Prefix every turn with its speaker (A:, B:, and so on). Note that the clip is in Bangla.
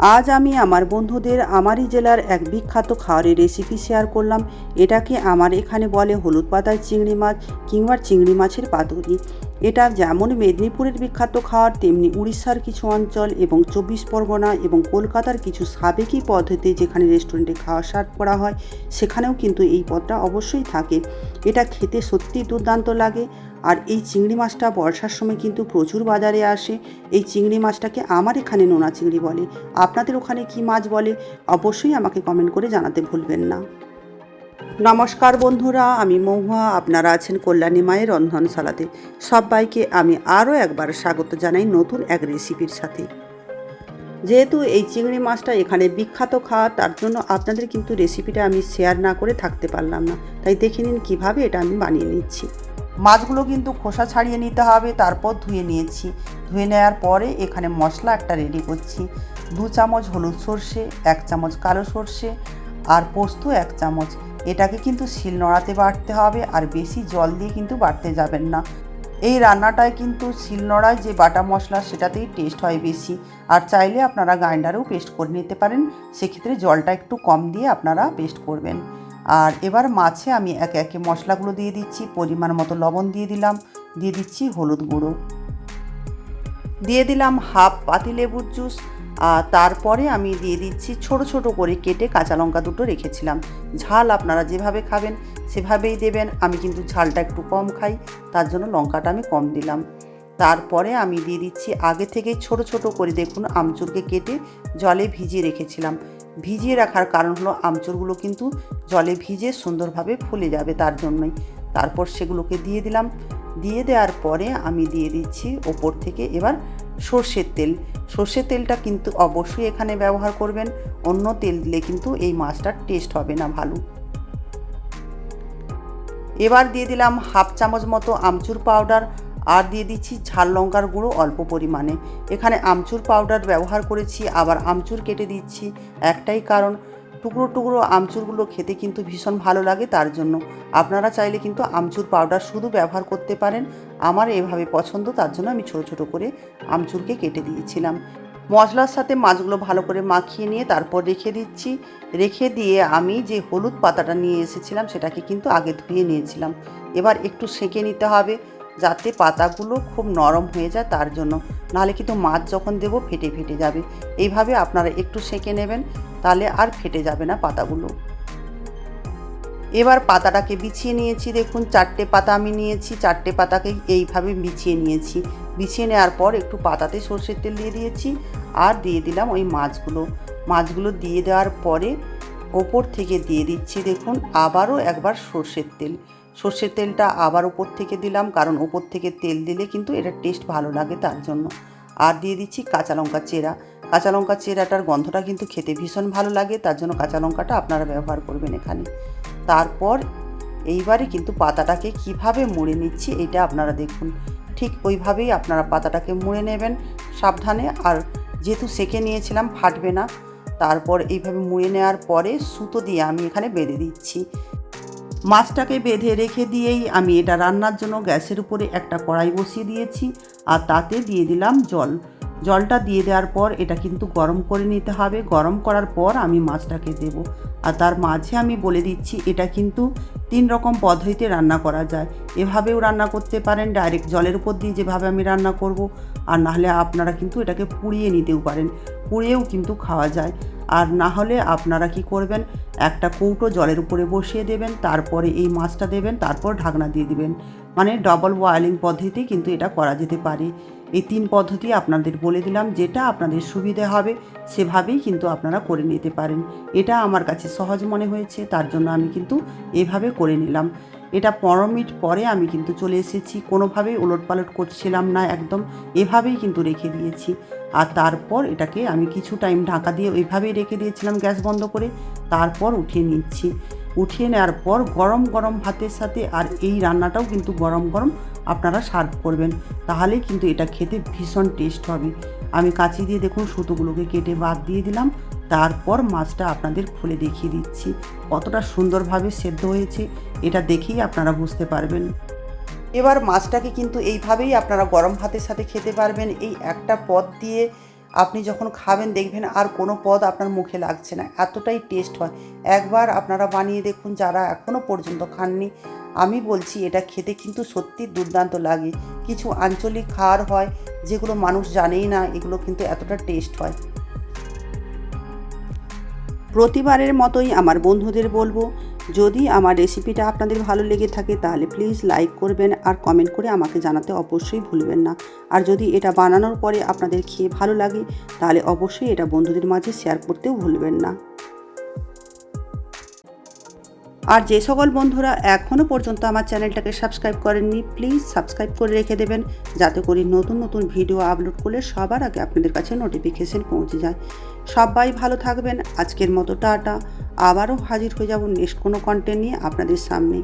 A: আজ আমি আমার বন্ধুদের আমারই জেলার এক বিখ্যাত খাওয়ারের রেসিপি শেয়ার করলাম। এটাকে আমার এখানে বলে হলুদ পাতার চিংড়ি মাছ কিংবা চিংড়ি মাছের পাতুরি। এটা যেমন মেদিনীপুরের বিখ্যাত খাবার তেমনি উড়িষ্যার কিছু অঞ্চল এবং চব্বিশ পরগনা এবং কলকাতার কিছু সাবেকি পদ্ধতি যেখানে রেস্টুরেন্টে খাওয়া সার্ভ করা হয়, সেখানেও কিন্তু এই পদটা অবশ্যই থাকে। এটা খেতে সত্যিই দুর্দান্ত লাগে। আর এই চিংড়ি মাছটা বর্ষার সময় কিন্তু প্রচুর বাজারে আসে। এই চিংড়ি মাছটাকে আমার এখানে নোনা চিংড়ি বলে। আপনাদের ওখানে কি মাছ বলে? অবশ্যই আমাকে কমেন্ট করে জানাতে ভুলবেন না। নমস্কার বন্ধুরা, আমি মহুয়া, আপনারা আছেন কল্যাণী মায়ের রন্ধনশালাতে সবাইকে আমি আরও একবার স্বাগত জানাই নতুন এক রেসিপির সাথে। যেহেতু এই চিংড়ি মাছটা এখানে বিখ্যাত খাওয়া, তার জন্য আপনাদের কিন্তু রেসিপিটা আমি শেয়ার না করে থাকতে পারলাম না। তাই দেখে নিন কীভাবে এটা আমি বানিয়ে নিচ্ছি। মাছগুলো কিন্তু খোসা ছাড়িয়ে নিতে হবে, তারপর ধুয়ে নিয়েছি। ধুয়ে নেওয়ার পরে এখানে মশলা একটা রেডি করছি। দু চামচ হলুদ সর্ষে, এক চামচ কালো সর্ষে আর পোস্ত এক চামচ। এটাকে কিন্তু শিল নোড়াতে বাটতে হবে আর বেশি জল দিয়ে কিন্তু বাটতে যাবেন না। এই রান্নাটায় কিন্তু শিলনোড়ায় যে বাটা মশলা, সেটাতেই টেস্ট হয় বেশি। আর চাইলে আপনারা গ্রাইন্ডারেও পেস্ট করে নিতে পারেন। সেক্ষেত্রে জলটা একটু কম দিয়ে আপনারা পেস্ট করবেন। আর এবার মাছে আমি একে একে মশলাগুলো দিয়ে দিচ্ছি। পরিমাণ মতো লবণ দিয়ে দিলাম। দিয়ে দিচ্ছি হলুদ গুঁড়ো। দিয়ে দিলাম হাফ পাতি লেবুর জুস। তারপরে আমি দিয়ে দিচ্ছি ছোট ছোট করে কেটে কাঁচা লঙ্কা দুটো রেখেছিলাম। ঝাল আপনারা যেভাবে খাবেন সেভাবেই দেবেন, আমি কিন্তু ঝালটা একটু কম খাই, তার জন্য লঙ্কাটা আমি কম দিলাম। তারপরে আমি দিয়ে দিচ্ছি আগে থেকেই ছোট ছোট করে দেখুন আমচুরকে কেটে জলে ভিজিয়ে রেখেছিলাম। ভিজিয়ে রাখার কারণ হলো আমচুরগুলো কিন্তু জলে ভিজে সুন্দরভাবে ফুলে যাবে তার জন্যই। তারপর সেগুলোকে দিয়ে দিলাম। দিয়ে দেওয়ার পরে আমি দিয়ে দিচ্ছি ওপর থেকে এবার সর্ষের তেল। সর্ষের তেলটা কিন্তু অবশ্যই এখানে ব্যবহার করবেন, অন্য তেল দিলে কিন্তু এই মাছটার টেস্ট হবে না ভালো। এবার দিয়ে দিলাম হাফ চামচ মতো আমচুর পাউডার আর দিয়ে দিচ্ছি ঝাল লঙ্কার গুঁড়ো অল্প পরিমাণে। এখানে আমচুর পাউডার ব্যবহার করেছি, আবার আমচুর কেটে দিচ্ছি। একটাই কারণ টুকরো টুকরো আমচুরগুলো খেতে কিন্তু ভীষণ ভালো লাগে, তার জন্য আপনারা চাইলে কিন্তু আমচুর পাউডার শুধু ব্যবহার করতে পারেন, আমার এভাবে পছন্দ, তার জন্য আমি ছোট ছোট করে আমচুরকে কেটে দিয়েছিলাম। মশলার সাথে মাছগুলো ভালো করে মাখিয়ে নিয়ে তারপর রেখে দিচ্ছি, রেখে দিয়ে আমি যে হলুদ পাতাটা নিয়ে এসেছিলাম, সেটাকে কিন্তু আগে ধুয়ে নিয়েছিলাম। এবার একটু সেঁকে নিতে হবে, যাতে পাতাগুলো খুব নরম হয়ে যায়, তার জন্য। নাহলে কিন্তু মাছ যখন দেবো, ফেটে ফেটে যাবে। এইভাবে আপনারা একটু সেঁকে নেবেন। তাহলে আর ফেটে যাবে না পাতাগুলো। এবার পাতাটাকে বিছিয়ে নিয়েছি, দেখুন চারটে পাতা আমি নিয়েছি, চারটে পাতাকে এইভাবে বিছিয়ে নিয়েছি। বিছিয়ে নেওয়ার পর একটু পাতাতে সর্ষের তেল দিয়ে দিয়েছি আর দিয়ে দিলাম ওই মাছগুলো। মাছগুলো দিয়ে দেওয়ার পরে ওপর থেকে দিয়ে দিচ্ছি, দেখুন আবারও একবার সর্ষের তেল। সর্ষের তেলটা আবার ওপর থেকে দিলাম, কারণ ওপর থেকে তেল দিলে কিন্তু এটা টেস্ট ভালো লাগে তার জন্য। আর দিয়ে দিচ্ছি কাঁচা লঙ্কা চেরা। কাঁচা লঙ্কা চেরাটার গন্ধটা কিন্তু খেতে ভীষণ ভালো লাগে, তার জন্য কাঁচা লঙ্কাটা আপনারা ব্যবহার করবেন এখানে। তারপর এইবারে কিন্তু পাতাটাকে কীভাবে মুড়ে নিচ্ছি এটা আপনারা দেখুন। ঠিক ওইভাবেই আপনারা পাতাটাকে মুড়ে নেবেন সাবধানে, আর যেহেতু সেকে নিয়েছিলাম ফাটবে না, তারপর এইভাবে মুড়ে নেওয়ার পরে সুতো দিয়ে আমি এখানে বেঁধে দিচ্ছি। মাছটাকে বেঁধে রেখে দিয়েই আমি এটা রান্নার জন্য গ্যাসের উপরে একটা কড়াই বসিয়ে দিয়েছি, আর তাতে দিয়ে দিলাম জল। জলটা দিয়ে দেওয়ার পর এটা কিন্তু গরম করে নিতে হবে। গরম করার পর আমি মাছটাকে দেব। আর তার মাঝে আমি বলে দিচ্ছি, এটা কিন্তু তিন রকম পদ্ধতিতে রান্না করা যায়। এভাবেও রান্না করতে পারেন, ডাইরেক্ট জলের উপর দিয়ে যেভাবে আমি রান্না করব। আর নাহলে আপনারা কিন্তু এটাকে পুড়িয়ে নিতেও পারেন। পুড়িয়েও কিন্তু খাওয়া যায়। আর না হলে আপনারা কি করবেন, একটা কৌটো জলের উপরে বসিয়ে দেবেন, তারপরে এই মাছটা দেবেন, তারপর ঢাকনা দিয়ে দিবেন। মানে ডবল বয়েলিং পদ্ধতি কিন্তু এটা করা যেতে পারে। এই তিন পদ্ধতি আপনাদের বলে দিলাম, যেটা আপনাদের সুবিধে হবে, সেভাবেই কিন্তু আপনারা করে নিতে পারেন। এটা আমার কাছে সহজ মনে হয়েছে, তার জন্য আমি কিন্তু এভাবে করে নিলাম। এটা পনেরো মিনিট পরে আমি কিন্তু চলে এসেছি, কোনোভাবেই ওলট পালট করছিলাম না একদম, এভাবেই কিন্তু রেখে দিয়েছি। আর তারপর এটাকে আমি কিছু টাইম ঢাকা দিয়ে ওইভাবেই রেখে দিয়েছিলাম গ্যাস বন্ধ করে, তারপর উঠিয়ে নিচ্ছি। উঠিয়ে নেওয়ার পর গরম গরম ভাতের সাথে আর এই রান্নাটাও কিন্তু গরম গরম আপনারা সার্ভ করবেন তাহলে কিন্তু এটা খেতে ভীষণ টেস্ট হবে। আমি কাঁচি দিয়ে দেখুন সুতোগুলোকে কেটে বাদ দিয়ে দিলাম, তারপর মাছটা আপনাদের খুলে দেখিয়ে দিচ্ছি, কতটা সুন্দরভাবে সেদ্ধ হয়েছে, এটা দেখেই আপনারা বুঝতে পারবেন। এবার মাছটাকে কিন্তু এইভাবেই আপনারা গরম ভাতের সাথে খেতে পারবেন, এই একটা পদ দিয়ে আপনি যখন খাবেন, দেখবেন আর কোনো পদ আপনার মুখে লাগছে না। এতটাই টেস্ট হয়। একবার আপনারা বানিয়ে দেখুন, যারা এখনও পর্যন্ত খাননি, আমি বলছি, এটা খেতে কিন্তু সত্যি দুর্দান্ত লাগে। কিছু আঞ্চলিক খাবার হয়, যেগুলো মানুষ জানেই না, এগুলো কিন্তু এতটা টেস্ট হয়। প্রতিবারের মতোই আমার বন্ধুদের বলব যদি আমার রেসিপিটা আপনাদের ভালো লেগে থাকে, তাহলে প্লিজ লাইক করবেন আর কমেন্ট করে আমাকে জানাতে অবশ্যই ভুলবেন না। আর যদি এটা বানানোর পরে আপনাদের খেয়ে ভালো লাগে, তাহলে অবশ্যই এটা বন্ধুদের মাঝে শেয়ার করতেও ভুলবেন না। আর যে সকল বন্ধুরা এখনও পর্যন্ত আমার চ্যানেলটাকে সাবস্ক্রাইব করেননি প্লিজ সাবস্ক্রাইব করে রেখে দেবেন, যাতে করে নতুন নতুন ভিডিও আপলোড করলে সবার আগে আপনাদের কাছে নোটিফিকেশন পৌঁছে যায়। সবাই ভালো থাকবেন, আজকের মতো টাটা। আবারও হাজির হয়ে যাব নেক্সট কোনো কন্টেন্ট নিয়ে আপনাদের সামনে।